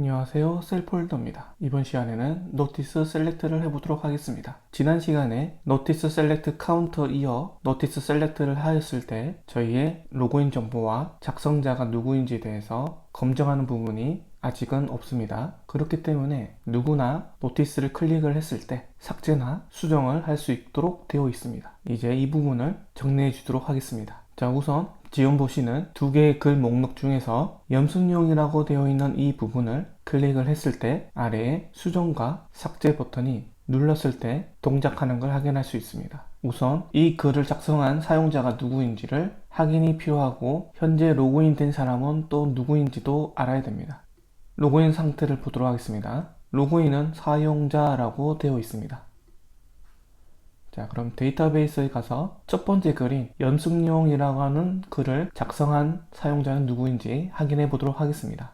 안녕하세요 셀폴더입니다. 이번 시간에는 노티스 셀렉트를 해보도록 하겠습니다. 지난 시간에 노티스 셀렉트 카운터 이어 노티스 셀렉트를 하였을 때 저희의 로그인 정보와 작성자가 누구인지에 대해서 검증하는 부분이 아직은 없습니다. 그렇기 때문에 누구나 노티스를 클릭을 했을 때 삭제나 수정을 할 수 있도록 되어 있습니다. 이제 이 부분을 정리해 주도록 하겠습니다. 자 우선 지금 보시는 두 개의 글 목록 중에서 염승용이라고 되어 있는 이 부분을 클릭을 했을 때 아래에 수정과 삭제 버튼이 눌렀을 때 동작하는 걸 확인할 수 있습니다. 우선 이 글을 작성한 사용자가 누구인지를 확인이 필요하고 현재 로그인 된 사람은 또 누구인지도 알아야 됩니다. 로그인 상태를 보도록 하겠습니다. 로그인은 사용자라고 되어 있습니다. 자, 그럼 데이터베이스에 가서 첫 번째 글인 연습용이라고 하는 글을 작성한 사용자는 누구인지 확인해 보도록 하겠습니다.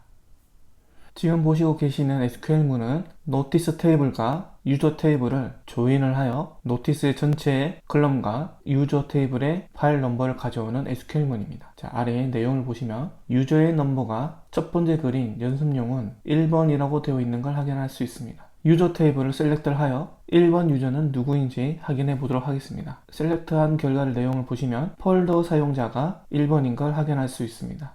지금 보시고 계시는 SQL문은 노티스 테이블과 유저 테이블을 조인을 하여 노티스의 전체 클럼과 유저 테이블의 파일 넘버를 가져오는 SQL문입니다. 자, 아래의 내용을 보시면 유저의 넘버가 첫 번째 글인 연습용은 1번이라고 되어 있는 걸 확인할 수 있습니다. 유저 테이블을 셀렉트를 하여 1번 유저는 누구인지 확인해 보도록 하겠습니다. 셀렉트한 결과를 내용을 보시면 폴더 사용자가 1번인 걸 확인할 수 있습니다.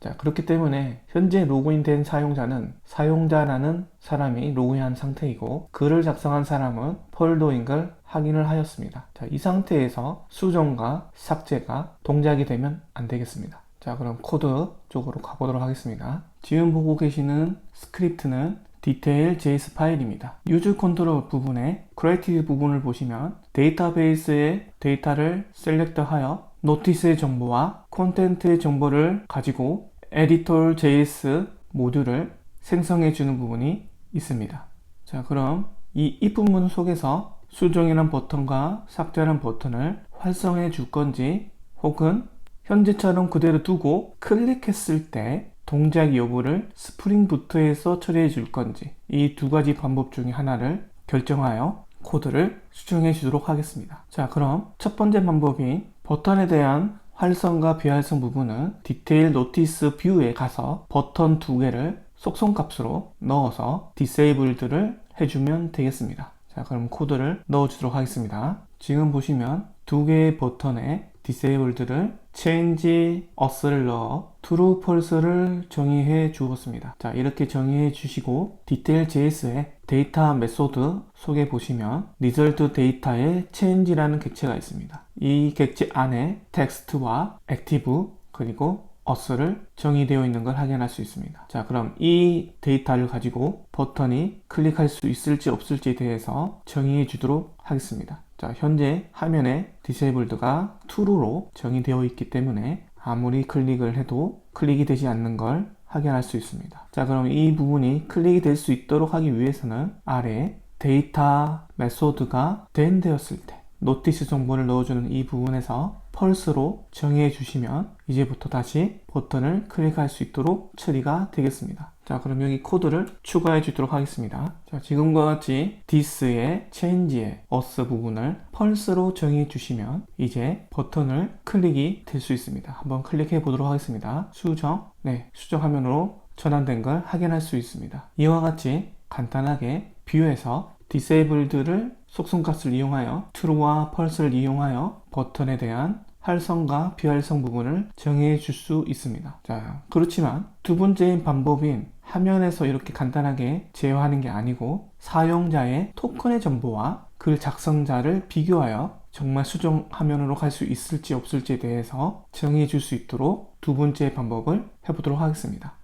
자, 그렇기 때문에 현재 로그인된 사용자는 사용자라는 사람이 로그인한 상태이고 글을 작성한 사람은 폴더인 걸 확인을 하였습니다. 자, 이 상태에서 수정과 삭제가 동작이 되면 안 되겠습니다. 자, 그럼 코드 쪽으로 가보도록 하겠습니다. 지금 보고 계시는 스크립트는 디테일 JS 파일입니다. 유즈 컨트롤 부분에 크리에이티브 부분을 보시면 데이터베이스의 데이터를 셀렉트하여 노티스의 정보와 콘텐트의 정보를 가지고 에디터 JS 모듈을 생성해 주는 부분이 있습니다. 자, 그럼 이 if 문 속에서 수정이란 버튼과 삭제란 버튼을 활성해 줄 건지 혹은 현재처럼 그대로 두고 클릭했을 때 동작 여부를 스프링부트에서 처리해 줄 건지 이 두 가지 방법 중에 하나를 결정하여 코드를 수정해 주도록 하겠습니다. 자, 그럼 첫 번째 방법인 버튼에 대한 활성과 비활성 부분은 디테일 노티스 뷰에 가서 버튼 두 개를 속성 값으로 넣어서 디세이블드를 해주면 되겠습니다. 자, 그럼 코드를 넣어 주도록 하겠습니다. 지금 보시면 두 개의 버튼에 disabled를 change us를 넣어 true, false를 정의해 주었습니다. 자, 이렇게 정의해 주시고 detail JS의 데이터 메소드 속에 보시면 result 데이터에 change라는 객체가 있습니다. 이 객체 안에 텍스트와 active 그리고 us를 정의되어 있는 걸 확인할 수 있습니다. 자, 그럼 이 데이터를 가지고 버튼이 클릭할 수 있을지 없을지에 대해서 정의해 주도록 하겠습니다. 자, 현재 화면에 disabled가 true로 정의되어 있기 때문에 아무리 클릭을 해도 클릭이 되지 않는 걸 확인할 수 있습니다. 자, 그럼 이 부분이 클릭이 될 수 있도록 하기 위해서는 아래 데이터 메소드가 된 되었을 때 노티스 정보를 넣어주는 이 부분에서 펄스로 정의해 주시면 이제부터 다시 버튼을 클릭할 수 있도록 처리가 되겠습니다. 자, 그럼 여기 코드를 추가해 주도록 하겠습니다. 자, 지금과 같이 this의 change의 us 부분을 펄스로 정의해 주시면 이제 버튼을 클릭이 될 수 있습니다. 한번 클릭해 보도록 하겠습니다. 수정. 네, 수정 화면으로 전환된 걸 확인할 수 있습니다. 이와 같이 간단하게 뷰에서 disabled를 속성값을 이용하여 true와 pulse를 이용하여 버튼에 대한 활성과 비활성 부분을 정해 줄 수 있습니다. 자, 그렇지만 두 번째인 방법인 화면에서 이렇게 간단하게 제어하는 게 아니고 사용자의 토큰의 정보와 글 작성자를 비교하여 정말 수정 화면으로 갈 수 있을지 없을지에 대해서 정해 줄 수 있도록 두 번째 방법을 해보도록 하겠습니다.